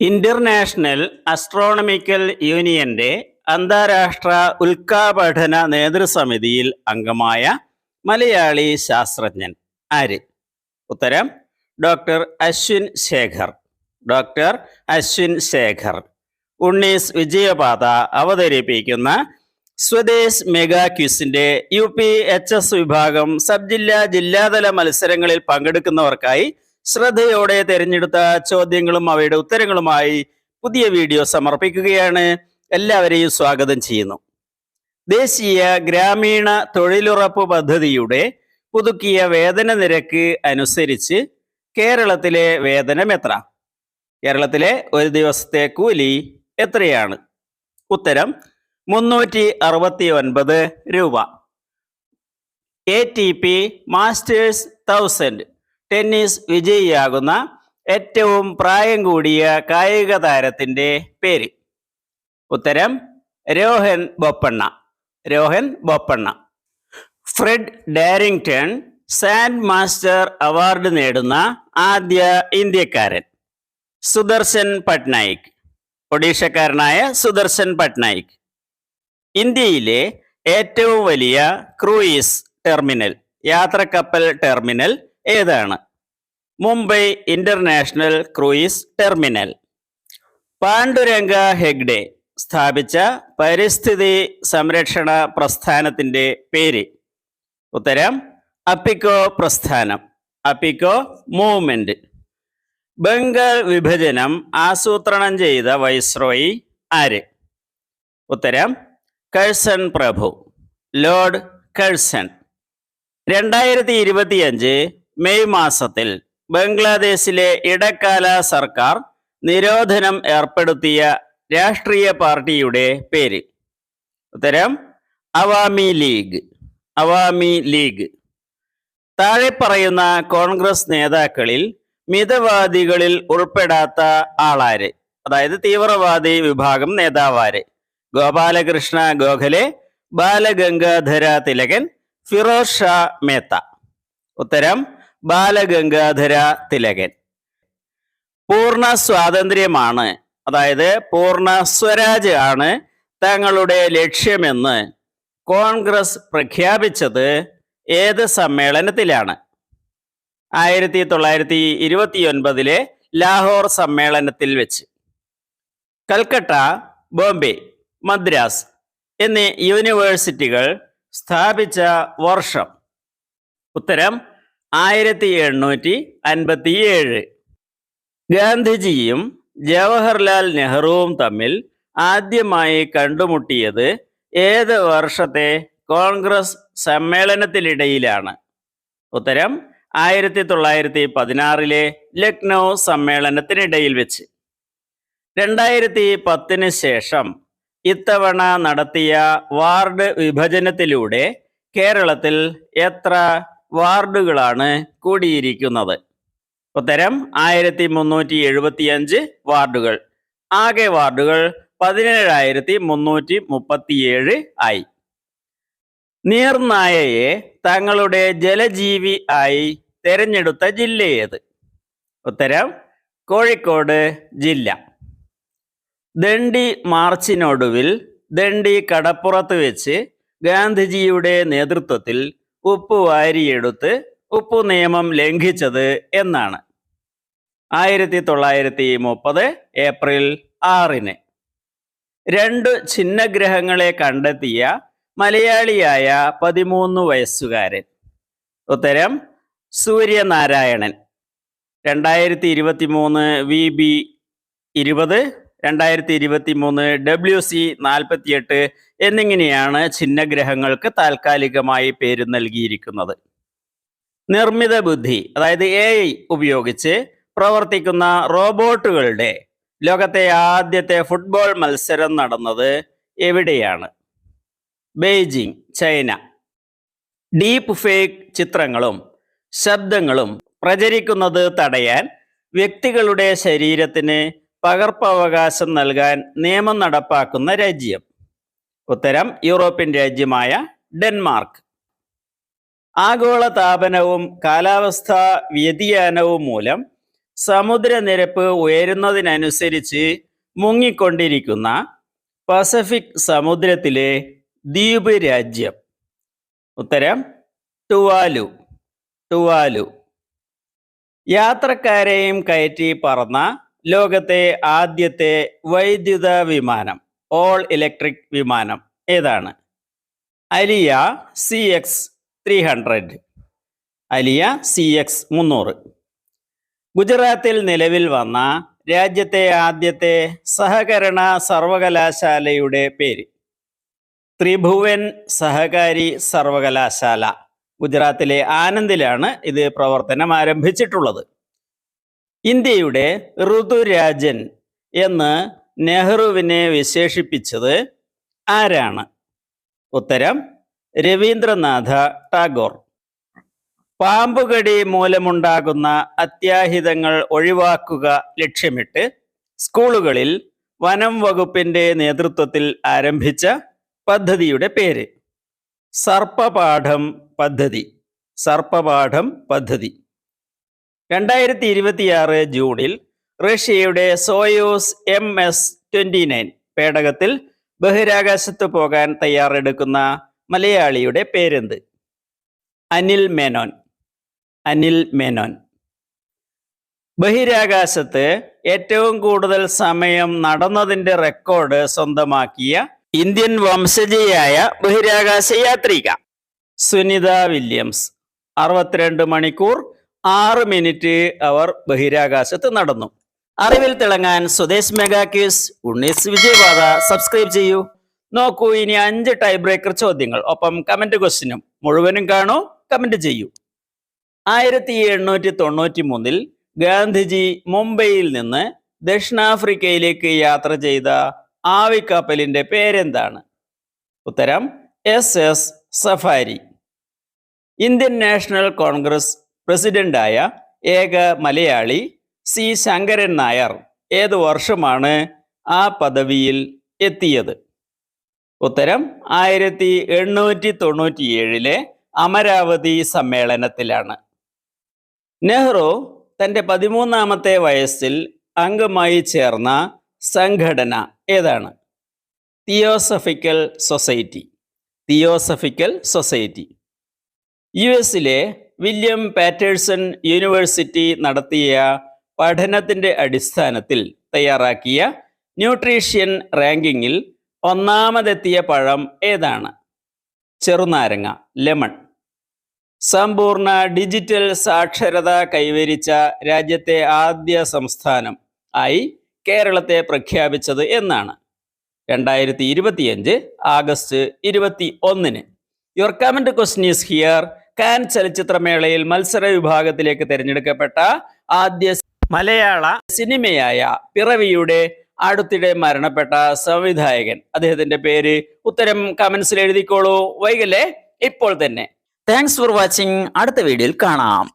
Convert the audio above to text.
International astronomical യൂണിയന്റെ അന്താരാഷ്ട്ര ഉൽക്കാപഠന നേതൃസമിതിയിൽ അംഗമായ മലയാളി ശാസ്ത്രജ്ഞൻ ആര്? ഉത്തരം ഡോക്ടർ അശ്വിൻ ശേഖർ. ഡോക്ടർ അശ്വിൻ ശേഖർ. ഉണ്ണീസ് വിജയപാത അവതരിപ്പിക്കുന്ന സ്വദേശ് മെഗാ ക്യൂസിന്റെ യു പി എച്ച് എസ് വിഭാഗം സബ് ജില്ലാ ജില്ലാതല മത്സരങ്ങളിൽ പങ്കെടുക്കുന്നവർക്കായി ശ്രദ്ധയോടെ തിരഞ്ഞെടുത്ത ചോദ്യങ്ങളും അവയുടെ ഉത്തരങ്ങളുമായി പുതിയ വീഡിയോ സമർപ്പിക്കുകയാണ്. എല്ലാവരെയും സ്വാഗതം ചെയ്യുന്നു. ദേശീയ ഗ്രാമീണ തൊഴിലുറപ്പ് പദ്ധതിയുടെ പുതുക്കിയ വേതന നിരക്ക് അനുസരിച്ച് കേരളത്തിലെ വേതനം എത്ര? കേരളത്തിലെ ഒരു ദിവസത്തെ കൂലി എത്രയാണ്? ഉത്തരം മുന്നൂറ്റി അറുപത്തി ഒൻപത് രൂപ. A T P masters thousand tennis വിജയിയാകുന്ന ഏറ്റവും പ്രായം കൂടിയ കായിക താരത്തിന്റെ പേര്. ഉത്തരം Rohan Bopanna. Rohan Bopanna. Fred Darrington sand master award നേടുന്ന ആദ്യ ഇന്ത്യക്കാരൻ സുദർശൻ പട്നായിക്. ഒഡീഷക്കാരനായ സുദർശൻ പട്നായിക്. ഇന്ത്യയിലെ ഏറ്റവും വലിയ ക്രൂയിസ് ടെർമിനൽ യാത്രക്കപ്പൽ ടെർമിനൽ ഏതാണ്? Mumbai international cruise terminal. Panduranga Hegde സ്ഥാപിച്ച പരിസ്ഥിതി സംരക്ഷണ പ്രസ്ഥാനത്തിന്റെ പേര്. ഉത്തരം അപ്പിക്കോ പ്രസ്ഥാനം അപ്പിക്കോ മൂവ്മെന്റ്. ബംഗാൾ വിഭജനം ആസൂത്രണം ചെയ്ത വൈസ്രോയി ആര്? ഉത്തരം കഴ്സൺ പ്രഭു ലോർഡ് കഴ്സൺ. രണ്ടായിരത്തി ഇരുപത്തിയഞ്ച് മെയ് മാസത്തിൽ ബംഗ്ലാദേശിലെ ഇടക്കാല സർക്കാർ നിരോധനം ഏർപ്പെടുത്തിയ രാഷ്ട്രീയ പാർട്ടിയുടെ പേര്. ഉത്തരം അവാമി ലീഗ്. അവാമി ലീഗ്. താഴെ പറയുന്ന കോൺഗ്രസ് നേതാക്കളിൽ മിതവാദികളിൽ ഉൾപ്പെടാത്ത ആളാര്. അതായത് തീവ്രവാദി വിഭാഗം നേതാവാര്. ഗോപാലകൃഷ്ണ ഗോഖലെ ബാലഗംഗാധര തിലകൻ ഫിറോസ് ഷാ മേത്ത. ഉത്തരം ബാലഗംഗാധര തിലകൻ. പൂർണ സ്വാതന്ത്ര്യമാണ്. അതായത് പൂർണ സ്വരാജ് ആണ് തങ്ങളുടെ ലക്ഷ്യമെന്ന് കോൺഗ്രസ് പ്രഖ്യാപിച്ചത് ഏത് സമ്മേളനത്തിലാണ്? ആയിരത്തി തൊള്ളായിരത്തി ഇരുപത്തി ഒൻപതിലെ ലാഹോർ സമ്മേളനത്തിൽ വെച്ച്. കൽക്കട്ട ബോംബെ മദ്രാസ് എന്നീ യൂണിവേഴ്സിറ്റികൾ സ്ഥാപിച്ച വർഷം. ഉത്തരം ആയിരത്തി എണ്ണൂറ്റി അൻപത്തി ഏഴ് ഗാന്ധിജിയും ജവഹർലാൽ നെഹ്റുവും തമ്മിൽ ആദ്യമായി കണ്ടുമുട്ടിയത് ഏത് വർഷത്തെ കോൺഗ്രസ് സമ്മേളനത്തിനിടയിലാണ്? ഉത്തരം ആയിരത്തി തൊള്ളായിരത്തി പതിനാറിലെ ലക്നൗ സമ്മേളനത്തിനിടയിൽ വെച്ച്. രണ്ടായിരത്തി പത്തിന് ശേഷം ഇത്തവണ നടത്തിയ വാർഡ് വിഭജനത്തിലൂടെ കേരളത്തിൽ എത്ര വാർഡുകളാണ് കൂടിയിരിക്കുന്നത്. ഉത്തരം ആയിരത്തി മുന്നൂറ്റി എഴുപത്തിയഞ്ച് വാർഡുകൾ. ആകെ വാർഡുകൾ പതിനേഴായിരത്തി മുന്നൂറ്റി മുപ്പത്തിയേഴ് ആയി. നീർനായയെ തങ്ങളുടെ ജലജീവി ആയി തെരഞ്ഞെടുത്ത ജില്ലയേത്? ഉത്തരം കോഴിക്കോട് ജില്ല. ദണ്ഡി മാർച്ചിനൊടുവിൽ ദണ്ഡി കടപ്പുറത്ത് വെച്ച് ഗാന്ധിജിയുടെ നേതൃത്വത്തിൽ ഉപ്പ് വാരിയെടുത്ത് ഉപ്പ് നിയമം ലംഘിച്ചത് എന്നാണ്. ആയിരത്തി തൊള്ളായിരത്തി മുപ്പത് ഏപ്രിൽ ആറിന് രണ്ടു ഛിന്നഗ്രഹങ്ങളെ കണ്ടെത്തിയ മലയാളിയായ പതിമൂന്ന് വയസ്സുകാരൻ. ഉത്തരം സൂര്യനാരായണൻ. രണ്ടായിരത്തി ഇരുപത്തി മൂന്ന് വി ബി ഇരുപത് രണ്ടായിരത്തി ഇരുപത്തി മൂന്ന് ഡബ്ല്യു സി നാൽപ്പത്തിയെട്ട് എന്നിങ്ങനെയാണ് ഛിന്നഗ്രഹങ്ങൾക്ക് താൽക്കാലികമായി പേര് നൽകിയിരിക്കുന്നത്. നിർമ്മിത ബുദ്ധി അതായത് എ ഉപയോഗിച്ച് പ്രവർത്തിക്കുന്ന റോബോട്ടുകളുടെ ലോകത്തെ ആദ്യത്തെ ഫുട്ബോൾ മത്സരം നടന്നത് എവിടെയാണ്? Beijing China. ഡീപ്പ് ഫേക്ക് ചിത്രങ്ങളും ശബ്ദങ്ങളും പ്രചരിക്കുന്നത് തടയാൻ വ്യക്തികളുടെ ശരീരത്തിന് പകർപ്പവകാശം നൽകാൻ നിയമം നടപ്പാക്കുന്ന രാജ്യം. ഉത്തരം യൂറോപ്യൻ രാജ്യമായ ഡെൻമാർക്ക്. ആഗോള താപനവും കാലാവസ്ഥാ വ്യതിയാനവും മൂലം സമുദ്രനിരപ്പ് ഉയരുന്നതിനനുസരിച്ച് മുങ്ങിക്കൊണ്ടിരിക്കുന്ന പസഫിക് സമുദ്രത്തിലെ ദ്വീപ് രാജ്യം. ഉത്തരം ടുവാലു. ടുവാലു. യാത്രക്കാരെയും കയറ്റി പറന്ന ലോകത്തെ ആദ്യത്തെ വൈദ്യുത വിമാനം ഓൾ ഇലക്ട്രിക് വിമാനം ഏതാണ്? Alia C X three hundred Alia C X മുന്നൂറ്. ഗുജറാത്തിൽ നിലവിൽ വന്ന രാജ്യത്തെ ആദ്യത്തെ സഹകരണ സർവകലാശാലയുടെ പേര്. ത്രിഭുവൻ സഹകാരി സർവകലാശാല. ഗുജറാത്തിലെ ആനന്ദിലാണ് ഇത് പ്രവർത്തനം ആരംഭിച്ചിട്ടുള്ളത്. ഇന്ത്യയുടെ ഋതുരാജൻ എന്ന് നെഹ്റുവിനെ വിശേഷിപ്പിച്ചത് ആരാണ്? ഉത്തരം രവീന്ദ്രനാഥ ടാഗോർ. പാമ്പുകടി മൂലമുണ്ടാകുന്ന അത്യാഹിതങ്ങൾ ഒഴിവാക്കുക ലക്ഷ്യമിട്ട് സ്കൂളുകളിൽ വനം വകുപ്പിന്റെ നേതൃത്വത്തിൽ ആരംഭിച്ച പദ്ധതിയുടെ പേര്. സർപ്പപാഠം പദ്ധതി. സർപ്പപാഠം പദ്ധതി. രണ്ടായിരത്തി ഇരുപത്തിയാറ് ജൂണിൽ റഷ്യയുടെ Soyuz M S twenty nine പേടകത്തിൽ ബഹിരാകാശത്ത് പോകാൻ തയ്യാറെടുക്കുന്ന മലയാളിയുടെ പേരെന്ത്? അനിൽ മേനോൻ. അനിൽ മേനോൻ. ബഹിരാകാശത്ത് ഏറ്റവും കൂടുതൽ സമയം നടന്നതിന്റെ റെക്കോർഡ് സ്വന്തമാക്കിയ ഇന്ത്യൻ വംശജയായ ബഹിരാകാശ യാത്രിക സുനിത വില്യംസ്. അറുപത്തിരണ്ട് മണിക്കൂർ ആറ് മിനിറ്റ് അവർ ബഹിരാകാശത്ത് നടന്നു. അറിവിൽ തിളങ്ങാൻ സ്വദേശ് മെഗാ ക്യൂസ് ഉണ്ണീസ് വിജയവാദ. സബ്സ്ക്രൈബ് ചെയ്യൂ. നോക്കൂ ഇനി അഞ്ച് ടൈ ബ്രേക്കർ ചോദ്യങ്ങൾ. ഒപ്പം കമന്റ് ക്വസ്റ്റിനും മുഴുവനും കാണൂ കമന്റ് ചെയ്യൂ. ആയിരത്തി എണ്ണൂറ്റി തൊണ്ണൂറ്റി മൂന്നിൽ ഗാന്ധിജി മുംബൈയിൽ നിന്ന് ദക്ഷിണാഫ്രിക്കയിലേക്ക് യാത്ര ചെയ്ത ആവിക്കപ്പലിന്റെ പേരെന്താണ്? ഉത്തരം S S Safari. Indian National Congress പ്രസിഡന്റായ ഏക മലയാളി സി ശങ്കരൻ നായർ ഏത് വർഷമാണ് ആ പദവിയിൽ എത്തിയത്? ഉത്തരം ആയിരത്തി എണ്ണൂറ്റി തൊണ്ണൂറ്റിയേഴിലെ അമരാവതി സമ്മേളനത്തിലാണ്. നെഹ്റു തന്റെ പതിമൂന്നാമത്തെ വയസ്സിൽ അംഗമായി ചേർന്ന സംഘടന ഏതാണ്? Theosophical Society. Theosophical Society. U എസിലെ വില്യം പാറ്റേഴ്സൺ യൂണിവേഴ്സിറ്റി നടത്തിയ പഠനത്തിന്റെ അടിസ്ഥാനത്തിൽ തയ്യാറാക്കിയ ന്യൂട്രീഷ്യൻ റാങ്കിങ്ങിൽ ഒന്നാമതെത്തിയ പഴം ഏതാണ്? ചെറുനാരങ്ങ ലെമൺ. സമ്പൂർണ ഡിജിറ്റൽ സാക്ഷരത കൈവരിച്ച രാജ്യത്തെ ആദ്യ സംസ്ഥാനം ആയി കേരളത്തെ പ്രഖ്യാപിച്ചത് എന്നാണ്. രണ്ടായിരത്തി ഇരുപത്തിയഞ്ച് ആഗസ്റ്റ് ഇരുപത്തി ഒന്നിന് your comment question is here Cannes ചലച്ചിത്രമേളയിൽ മത്സര വിഭാഗത്തിലേക്ക് തിരഞ്ഞെടുക്കപ്പെട്ട ആദ്യ മലയാള സിനിമയായ പിറവിയുടെ അടുത്തിടെ മരണപ്പെട്ട സംവിധായകൻ. അദ്ദേഹത്തിന്റെ പേര് ഉത്തരം കമന്റ്സിൽ എഴുതിക്കോളൂ. വൈകല്ലേ ഇപ്പോൾ തന്നെ. താങ്ക്സ് ഫോർ വാച്ചിങ് അടുത്ത വീഡിയോയിൽ കാണാം.